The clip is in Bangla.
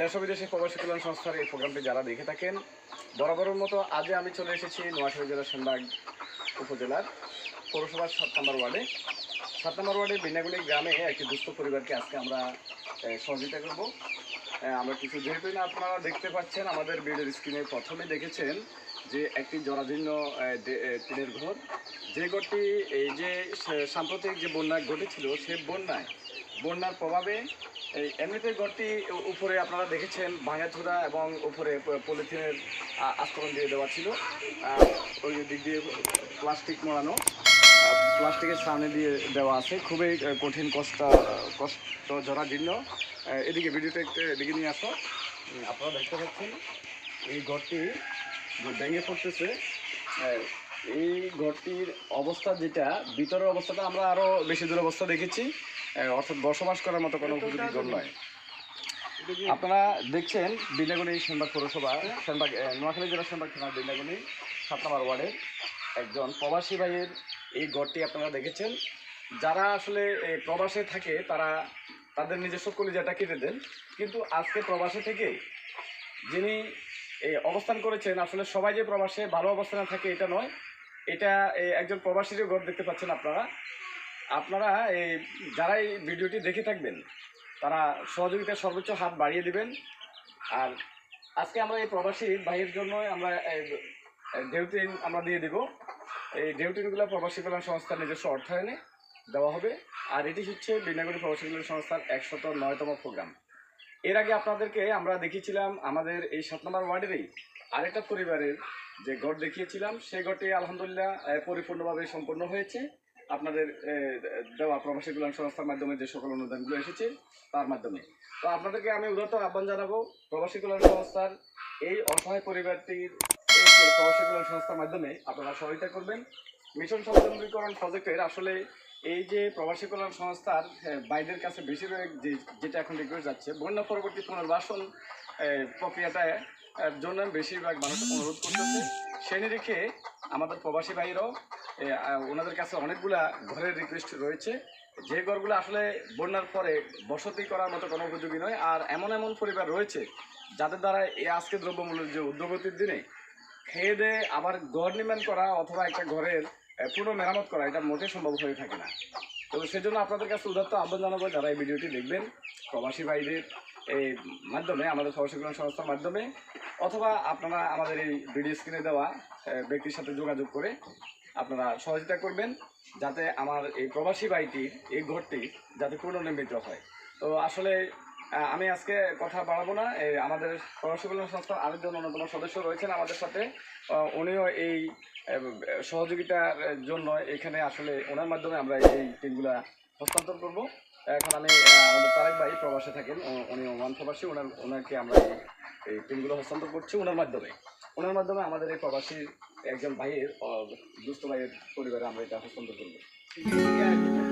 দেশ বিদেশে প্রবাসী কল্যাণ সংস্থার এই প্রোগ্রামটি যারা দেখে থাকেন, বরাবরের মতো আজ আমি চলে এসেছি নোয়াখালী জেলার সেনবাগ উপজেলার পৌরসভার সাত নম্বর ওয়ার্ডে। সাত নম্বর ওয়ার্ডে বিনাগুলি গ্রামে একটি দুস্থ পরিবারকে আজকে আমরা সহযোগিতা করব। আমরা কিছু, যেহেতু না আপনারা দেখতে পাচ্ছেন, আমাদের ভিডিওর স্ক্রিনে প্রথমে দেখেছেন যে একটি জরাজীর্ণ টিনের ঘর। যে ঘরটি, এই যে সাম্প্রতিক যে বন্যা ঘটেছিল, সে বন্যায়, বন্যার প্রভাবে এই এমনিতে ঘরটি উপরে আপনারা দেখেছেন, ভাঙাচুরা এবং উপরে পলিথিনের আস্তরণ দিয়ে দেওয়া ছিল। ওই দিক দিয়ে প্লাস্টিক মোড়ানো। প্লাস্টিকের সামনে দিয়ে দেওয়া আছে। খুবই কঠিন, কষ্ট কষ্ট জরাজীর্ণ এদিকে ভিডিওটা একটু এদিকে নিয়ে আসো। আপনারা দেখতে পাচ্ছেন, এই ঘরটি ভেঙে পড়তেছে এই ঘরটির অবস্থা যেটা, ভিতরের অবস্থাটা আমরা আরও বেশি দূর অবস্থা দেখেছি অর্থাৎ বসবাস করার মতো কোনো উপযোগী ঘর নয়। আপনারা দেখছেন বিনাগুনি সেনবাগ পৌরসভা, সেনবাগ নোয়াখালী জেলার সেনবাগ থানার বিনাগুনি সাত নম্বর ওয়ার্ডের একজন প্রবাসী ভাইয়ের এই ঘরটি আপনারা দেখেছেন। যারা আসলে প্রবাসে থাকে, তারা তাদের নিজস্ব কলিজাটা কেটে দেন। কিন্তু আজকে প্রবাসে থেকে যিনি অবস্থান করেছেন, আসলে সবাই যে প্রবাসে ভালো অবস্থানে থাকে এটা নয়। এটা একজন প্রবাসীরও ঘর দেখতে পাচ্ছেন আপনারা। আপনারা এই যারা এই ভিডিওটি দেখে থাকবেন, তারা সহযোগিতার সর্বোচ্চ হাত বাড়িয়ে দিবেন। আর আজকে আমরা এই প্রবাসী ভাইয়ের জন্য আমরা ডেউটিন আমরা দিয়ে দিব। এই ডেউটিনগুলো প্রবাসী কল্যাণ সংস্থার নিজস্ব অর্থায়নে দেওয়া হবে। আর এটি হচ্ছে বিনাগরী প্রবাসী কল্যাণ সংস্থার একশত নয়তম প্রোগ্রাম। এর আগে আপনাদেরকে আমরা দেখিয়েছিলাম আমাদের এই সাত নম্বর ওয়ার্ডেরই আরেকটা পরিবারের যে ঘর দেখিয়েছিলাম। সেই ঘরটি আলহামদুলিল্লাহ পরিপূর্ণভাবে সম্পন্ন হয়েছে। আপনাদের দেওয়া প্রবাসী কল্যাণ সংস্থার মাধ্যমে যে সকল অনুদানগুলো এসেছে, তার মাধ্যমে। তো আপনাদেরকে আমি উদারত আহ্বান জানাব, প্রবাসী কল্যাণ সংস্থার এই অসহায় পরিবারটির যে প্রবাসী কল্যাণ সংস্থার মাধ্যমে আপনারা সহায়তা করবেন। মিশন সচেতনীকরণ প্রজেক্টের আসলে এই যে প্রবাসী কল্যাণ সংস্থার বাইরের কাছে বেশিরভাগ যে, যেটা এখন রিকোয়েস্ট যাচ্ছে, বন্যা পরবর্তী পুনর্বাসন প্রক্রিয়াটা জন্য বেশিরভাগ মানুষ অনুরোধ করতেছে। সেই নিরিখে আমাদের প্রবাসী ভাইরাও ওনাদের কাছে অনেকগুলা ঘরের রিকোয়েস্ট রয়েছে। যে ঘরগুলো আসলে বন্যার পরে বসতি করার মতো কোনো উপযোগী নয়। আর এমন এমন পরিবার রয়েছে, যাদের দ্বারা এই আজকে দ্রব্যমূল্যের যে উদ্যোগতির দিনে খেয়ে দিয়ে আবার ঘর নির্মাণ করা অথবা একটা ঘরের পুরো মেরামত করা, এটা মোটেই সম্ভব হয়ে থাকে না। তো সেজন্য আপনাদের কাছে উদাত্ত আহ্বান জানাব যারা এই ভিডিওটি দেখবেন, প্রবাসী ভাইদের এই মাধ্যমে, আমাদের কল্যাণ সংস্থার মাধ্যমে, অথবা আপনারা আমাদের এই ভিডিও স্ক্রিনে দেওয়া ব্যক্তির সাথে যোগাযোগ করে আপনারা সহযোগিতা করবেন, যাতে আমার এই প্রবাসী ভাইটির এই ঘরটি যাতে পুনর্নির্মিত হয়। তো আসলে আমি আজকে কথা বাড়াবো না। আমাদের প্রবাসী সংস্থার আরেকজন অন্যতম সদস্য রয়েছেন আমাদের সাথে। উনিও এই সহযোগিতার জন্য এখানে আসলে ওনার মাধ্যমে আমরা এই টিমগুলা হস্তান্তর করব। এখন আমি আমাদের তারেক ভাই প্রবাসে থাকেন। উনি ওমান প্রবাসী। ওনার, ওনাকে আমরা এই- টিমগুলো হস্তান্তর করছি ওনার মাধ্যমে। ওনার মাধ্যমে আমাদের এই প্রবাসীর একজন ভাইয়ের দুস্থ ভাইয়ের পরিবারে আমরা এটা হস্তান্তর করব।